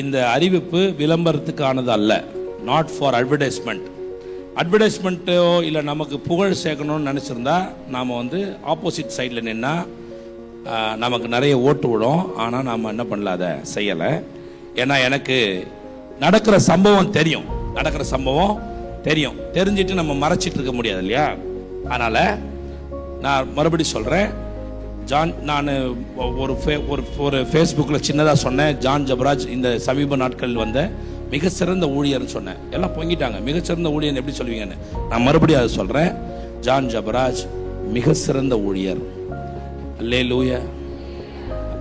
இந்த அறிவிப்பு விளம்பரத்துக்கானது அல்ல நாட் ஃபார் அட்வர்டைஸ்மெண்ட் அட்வர்டைஸ்மெண்ட்டோ இல்லை நமக்கு புகழ் சேர்க்கணும்னு நினச்சிருந்தா நாம் வந்து ஆப்போசிட் சைடில் நின்னா நமக்கு நிறைய ஓட்டு விடும். ஆனால் நாம் என்ன பண்ணல அதை செய்யலை. ஏன்னா எனக்கு நடக்கிற சம்பவம் தெரியும். நடக்கிற சம்பவம் தெரியும். தெரிஞ்சிட்டு நம்ம மறைச்சிட்டு இருக்க முடியாது இல்லையா? அதனால் நான் மறுபடியும் சொல்கிறேன் ஜான் நான் ஒரு ஃபே- ஒரு ஒரு ஃபேஸ்புக்கில் சின்னதாக சொன்னேன். ஜான் ஜபராஜ் இந்த சமீப நாட்களில் வந்த மிக சிறந்த ஊழியர்னு சொன்னேன். எல்லாம் பொங்கிட்டாங்க. மிக சிறந்த ஊழியர் எப்படி சொல்லுவீங்கன்னு நான் மறுபடியும் அதை சொல்கிறேன் ஜான் ஜபராஜ் மிக சிறந்த ஊழியர். லே லூயா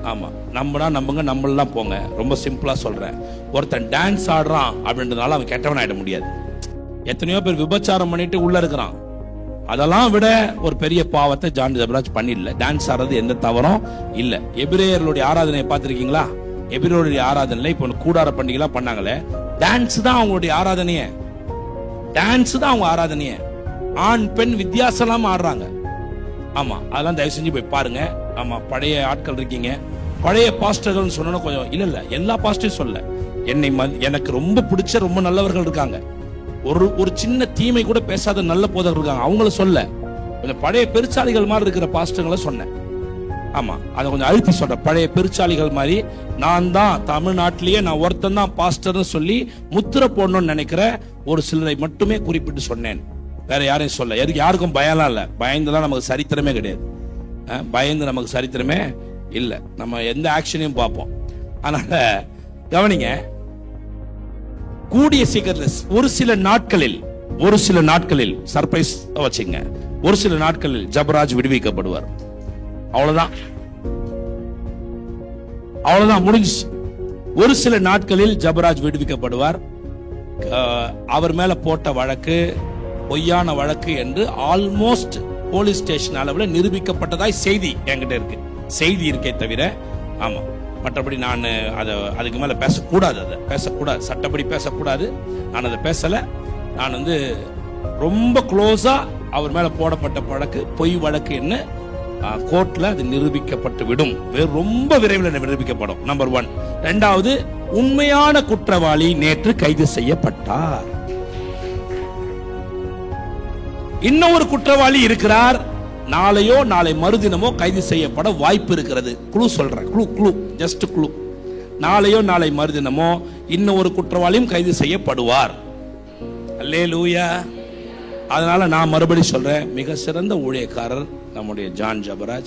ஆமாம் நம்பினா நம்புங்க நம்மளெலாம் போங்க. ரொம்ப சிம்பிளாக சொல்கிறேன் ஒருத்தன் டான்ஸ் ஆடுறான் அப்படின்றதுனால அவன் கெட்டவன் ஆகிட முடியாது. எத்தனையோ பேர் விபச்சாரம் பண்ணிட்டு உள்ளே இருக்கிறான். அதெல்லாம் விட ஒரு பெரிய பாவத்தை ஜான் ஜபராஜ் பண்ணிடல டான்ஸ் ஆடுறது எந்த தவறும் இல்ல. எபிரேயர்களுடைய ஆராதனையை பார்த்திருக்கீங்களா? எபிரேயருடைய ஆராதனையில இப்போ கூடார பண்டிகைலாம் பண்ணாங்களே. டான்ஸ் தான் அவங்களுடைய ஆராதனைய. டான்ஸ் தான் அவங்க ஆராதனைய. ஆண் பெண் வித்தியாசம் இல்லாமல் ஆடுறாங்க. ஆமா அதெல்லாம் தயவு செஞ்சு போய் பாருங்க. ஆமா பழைய ஆட்கள் இருக்கீங்க. பழைய பாஸ்டர்கள்னு சொன்னா கொஞ்சம் இல்ல இல்ல எல்லா பாஸ்டரும் சொல்ல. என்னை ம- எனக்கு ரொம்ப பிடிச்ச ரொம்ப நல்லவர்கள் இருக்காங்க. ஒரு ஒரு சின்ன தீமை கூட பேசாத நல்ல போதகர் இருக்காங்க. அவங்கள சொல்ல. கொஞ்சம் பழைய பெருச்சாளிகள் மாதிரி இருக்கிற பாஸ்டர்களை சொன்னேன். ஆமா அதை கொஞ்சம் அழுத்தி சொல்றேன். பழைய பெருச்சாளிகள் மாதிரி நான் தான் தமிழ்நாட்டிலேயே நான் ஒருத்தன் தான் பாஸ்டர்னு சொல்லி முத்திர போடணும்னு நினைக்கிற ஒரு சிலரை மட்டுமே குறிப்பிட்டு சொன்னேன். வேற யாரையும் சொல்ல. எதுக்கு? யாருக்கும் பயம்லாம் இல்லை. பயந்துலாம் நமக்கு சரித்திரமே கிடையாது. பயந்து நமக்கு சரித்திரமே இல்லை. நம்ம எந்த ஆக்ஷனையும் பார்ப்போம். அதனால கவனிங்க கூடிய சீக்கிரத்தில் ஒரு சில நாட்களில் ஒரு சில நாட்களில் சர்ப்ரைஸ் வச்சுங்க ஒரு சில நாட்களில் ஜபராஜ் விடுவிக்கப்படுவார். அவ்வளவுதான். அவ்வளவுதான் முடிஞ்சு ஒரு சில நாட்களில் ஜபராஜ் விடுவிக்கப்படுவார். அவர் மேல போட்ட வழக்கு பொய்யான வழக்கு என்று ஆல்மோஸ்ட் போலீஸ் ஸ்டேஷன் அளவில் நிரூபிக்கப்பட்டதாய் செய்தி என்கிட்ட இருக்கு. செய்தி இருக்கே தவிர ஆமா. மற்றபடி நான் அதை அதுக்கு மேலே பேசக்கூடாது அதை. பேசக்கூடாது. சட்டப்படி பேசக்கூடாது. நான் அதை பேசலை. நான் வந்து ரொம்ப க்ளோஸாக அவர் மேலே போடப்பட்ட வழக்கு பொய் வழக்கு என்ன? கோர்ட்டில் அது நிரூபிக்கப்பட்டு விடும். ரொம்ப விரைவில் நிரூபிக்கப்படும். நம்பர் ஒன் ரெண்டாவது உண்மையான குற்றவாளி நேற்று கைது செய்யப்பட்டார். இன்னும் ஒரு குற்றவாளி இருக்கிறார். நாளையோ நாளை மறுதினமோ கைது செய்யப்பட வாய்ப்பு இருக்கிறது குழு சொல்றேன். குழு குழு ஜஸ்ட் குழு நாளையோ நாளை மறுதினமோ இன்னும் ஒரு குற்றவாளியும் கைது செய்யப்படுவார். அல்லேலூயா. அதனால நான் மறுபடி சொல்றேன் மிக சிறந்த ஊழியக்காரர் நம்முடைய ஜான் ஜபராஜ்.